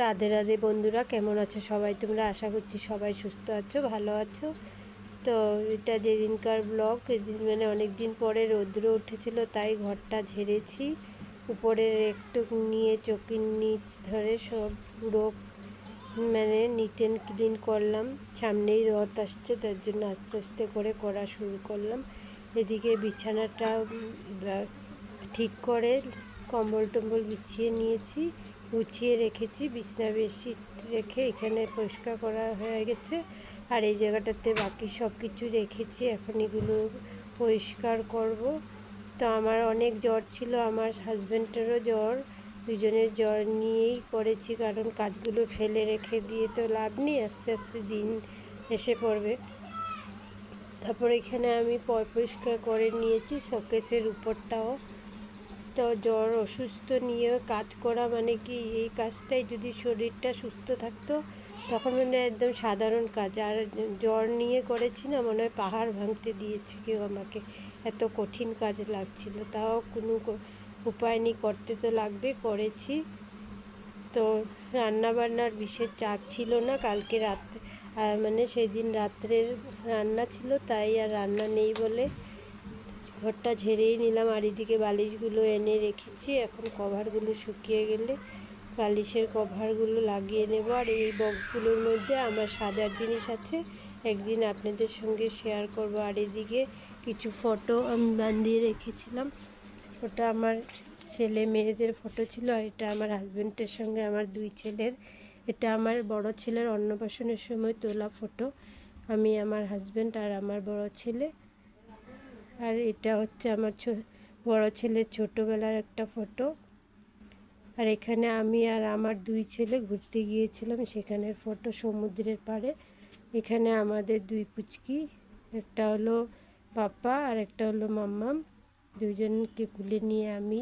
রাধে রাধে বন্ধুরা, কেমন আছো সবাই? তোমরা আশা করছি সবাই সুস্থ আছো, ভালো আছো। তো এটা যেদিনকার ব্লগ মানে অনেক দিন পরে রৌদ্র উঠেছিল, তাই ঘরটা ঝেড়েছি। উপরের একটু নিয়ে চকির নিচ ধরে সব পুরো মানে নিট অ্যান্ড ক্লিন করলাম। সামনেই রথ আসছে, তার জন্য আস্তে আস্তে করে করা শুরু করলাম। এদিকে বিছানাটা ঠিক করে কম্বল টম্বল বিছিয়ে নিয়েছি। গুছিয়ে রেখেছি, বিছনা বেডশিট রেখে এখানে পরিষ্কার করা হয়ে গেছে। আর এই জায়গাটাতে বাকি সব কিছু রেখেছি, এখন এগুলো পরিষ্কার করব। তো আমার অনেক জ্বর ছিল, আমার হাজব্যান্ডেরও জ্বর, দুজনের জ্বর নিয়েই করেছি, কারণ কাজগুলো ফেলে রেখে দিয়ে তো লাভ নেই, আস্তে আস্তে দিন এসে পড়বে। তারপর এখানে আমি পরিষ্কার করে নিয়েছি, শোকেসের উপরটাও। তো জ্বর, অসুস্থ নিয়ে কাজ করা মানে কি এই কাজটাই যদি শরীরটা সুস্থ থাকতো তখন মানে একদম সাধারণ কাজ। আর জ্বর নিয়ে করেছি না, মনে হয় পাহাড় ভাঙতে দিয়েছে কেউ আমাকে। এত কঠিন কাজ লাগছিল, তাও কোনো উপায় নেই, করতে তো লাগবে, করেছি। তো রান্না বান্নার বিশেষ চাপ ছিল না, কালকে আর মানে সেদিন রাত্রের রান্না ছিল, তাই আর রান্না নেই বলে ঘরটা ঝেড়েই নিলাম। আর এদিকে বালিশগুলো এনে রেখেছি। এখন কভারগুলো শুকিয়ে গেলে বালিশের কভারগুলো লাগিয়ে নেব। আর এই বক্সগুলোর মধ্যে আমার সাজার জিনিস আছে, একদিন আপনাদের সঙ্গে শেয়ার করব। আর এদিকে কিছু ফটো আমি বাঁধিয়ে রেখেছিলাম। ওটা আমার ছেলে মেয়েদের ফটো ছিল আর এটা আমার হাজব্যান্ডের সঙ্গে আমার দুই ছেলের। এটা আমার বড় ছেলের অন্নপ্রাশনের সময় তোলা ফটো আমি আমার হাজব্যান্ড আর আমার বড় ছেলে। আর এটা হচ্ছে আমার বড় ছেলের ছোটোবেলার একটা ফটো। আর এখানে আমি আর আমার দুই ছেলে ঘুরতে গিয়েছিলাম সেখানের ফটো সমুদ্রের পাড়ে। এখানে আমাদের দুই পুচকি, একটা হলো পাপা আর একটা হলো মাম্মাম। দুজনকে কুলে নিয়ে আমি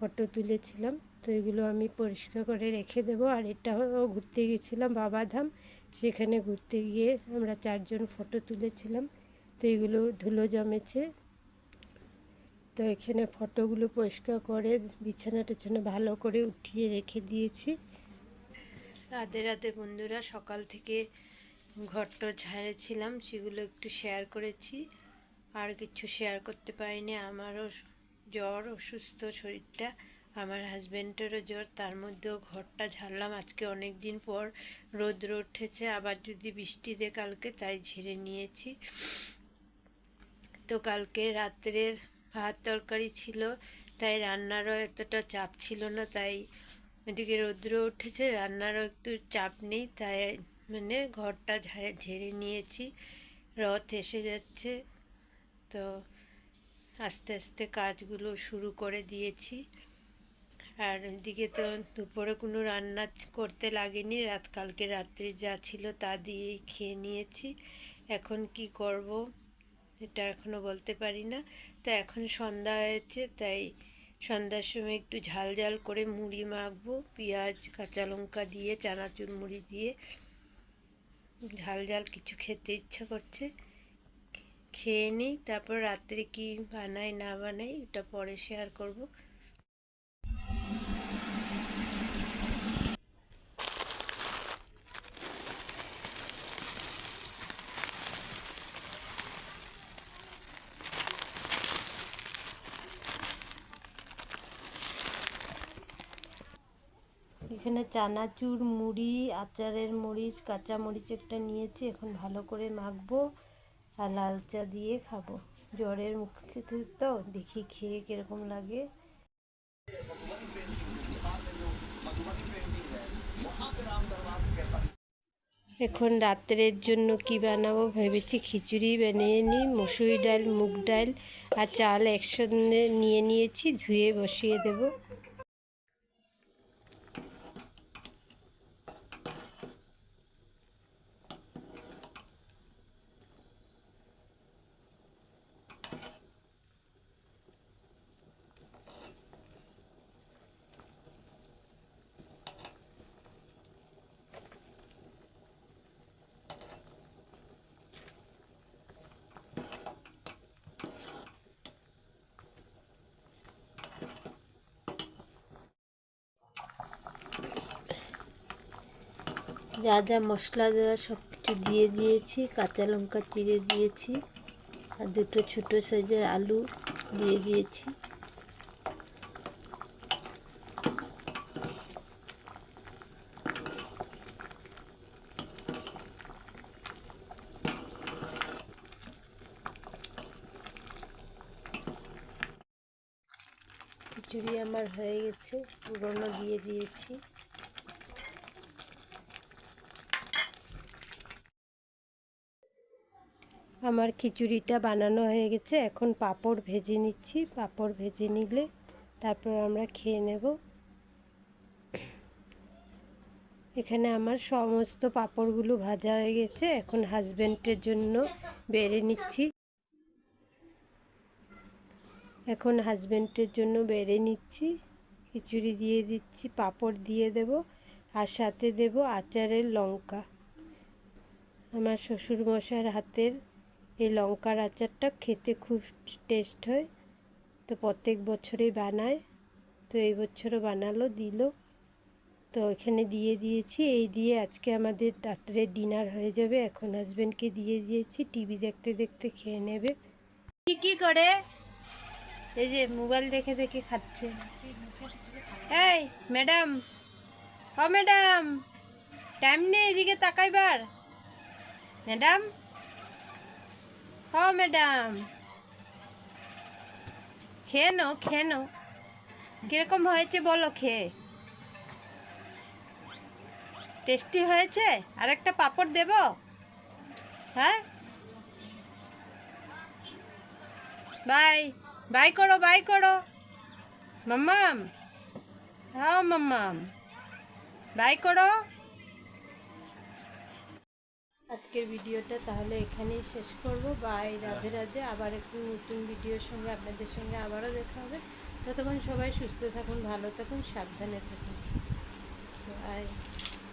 ফটো তুলেছিলাম। তো এগুলো আমি পরিষ্কার করে রেখে দেবো। আর এটা হলো ঘুরতে গিয়েছিলাম বাবাধাম সেখানে ঘুরতে গিয়ে আমরা চারজন ফটো তুলেছিলাম। তো এগুলো ধুলো জমেছে। তো এখানে ফটোগুলো পরিষ্কার করে বিছানা টিছানা ভালো করে উঠিয়ে রেখে দিয়েছি। রাধে রাধে বন্ধুরা, সকাল থেকে ঘরটা ঝাড়েছিলাম, সেগুলো একটু শেয়ার করেছি। আর কিছু শেয়ার করতে পারিনি, আমারও জ্বর, অসুস্থ শরীরটা, আমার হাজব্যান্ডেরও জ্বর, তার মধ্যেও ঘরটা ঝাড়লাম। আজকে অনেক দিন পর রোদ্র উঠেছে, আবার যদি বৃষ্টি দেয় কালকে, তাই ঝেড়ে নিয়েছি। তো কালকে রাত্রের ভাত তরকারি ছিল, তাই রান্নারও এতটা চাপ ছিল না, তাই এদিকে রৌদ্র উঠেছে, রান্নারও একটু চাপ নেই, তাই মানে ঘরটা ঝাড়ে, ঝেড়ে নিয়েছি, রথ এসে যাচ্ছে, তো আস্তে আস্তে কাজগুলো শুরু করে দিয়েছি। আর এদিকে তো দুপুরে কোনো রান্না করতে লাগেনি রাত কালকে রাত্রে যা ছিল তা দিয়েই খেয়ে নিয়েছি, এখন কি করব? এটা এখনও বলতে পারি না। তা এখন সন্ধ্যা হয়েছে, তাই সন্ধ্যার সময় একটু ঝাল ঝাল করে মুড়ি মাখবো, পেঁয়াজ, কাঁচা লঙ্কা দিয়ে, চানাচুর মুড়ি দিয়ে। ঝাল ঝাল কিছু খেতে ইচ্ছা করছে। খেয়ে নিই, তারপর রাত্রে কি বানাই না বানাই ওটা পরে শেয়ার করব। এখানে চানাচুর, মুড়ি, আচারের মরিচ, কাঁচা মরিচ একটা নিয়েছি, এখন ভালো করে মাখবো আর লাল চা দিয়ে খাব। জ্বরের মুখে তো দেখি খেয়ে কীরকম লাগে। এখন রাত্রের জন্য কি বানাবো ভেবেছি খিচুড়ি বানিয়ে নিই, মসুরি ডাল, মুগ ডাল আর চাল একসঙ্গে নিয়ে নিয়েছি, ধুয়ে বসিয়ে দেবো। যা যা মশলা দেওয়া সব কিছু দিয়ে দিয়েছি, কাঁচা লঙ্কা চিড়ে দিয়েছি আর দুটো ছোটো সাইজের আলু দিয়ে দিয়েছি। খিচুড়ি আমার হয়ে গেছে, পুরনো দিয়ে দিয়েছি। আমার খিচুড়িটা বানানো হয়ে গেছে। এখন পাপড় ভেজে নিচ্ছি। পাপড় ভেজে নিলে তারপর আমরা খেয়ে নেব। এখানে আমার সমস্ত পাপড়গুলো ভাজা হয়ে গেছে। এখন হাজব্যান্ডের জন্য বেড়ে নিচ্ছি। এখন হাজব্যান্ডের জন্য বেড়ে নিচ্ছি। খিচুড়ি দিয়ে দিচ্ছি, পাপড় দিয়ে দেব আর সাথে দেব আচারের লঙ্কা। আমার শ্বশুর মশাইয়ের হাতের এই লঙ্কার আচারটা খেতে খুব টেস্ট হয়। তো প্রত্যেক বছরেই বানায়। তো এই বছরও বানালো, দিল। তো এখানে দিয়ে দিয়েছি। এই দিয়ে আজকে আমাদের রাত্রে ডিনার হয়ে যাবে। এখন হাজব্যান্ডকে দিয়ে দিয়েছি। টিভি দেখতে দেখতে খেয়ে নেবে। কি করে? এই যে মোবাইল দেখে দেখে খাচ্ছে। এই, ম্যাডাম। ও, ম্যাডাম। টাইম নেই, এদিকে তাকাইবার। ম্যাডাম ও ম্যাডাম। খেয়ে নো খেয়ে নো কীরকম হয়েছে বলো খেয়ে? টেস্টি হয়েছে? আর একটা পাঁপড় দেব? হ্যাঁ? বাই বাই করো বাই করো। মাম্মাম। হ্যাঁ মাম্মাম। বাই করো। আজকের ভিডিওটা তাহলে এখানেই শেষ করব। বা বাই। রাধে রাধে। আবার একটু নতুন ভিডিওর সঙ্গে আপনাদের সঙ্গে আবারও দেখা হবে। ততক্ষণ সবাই সুস্থ থাকুন ভালো থাকুন সাবধানে থাকুন। বাই।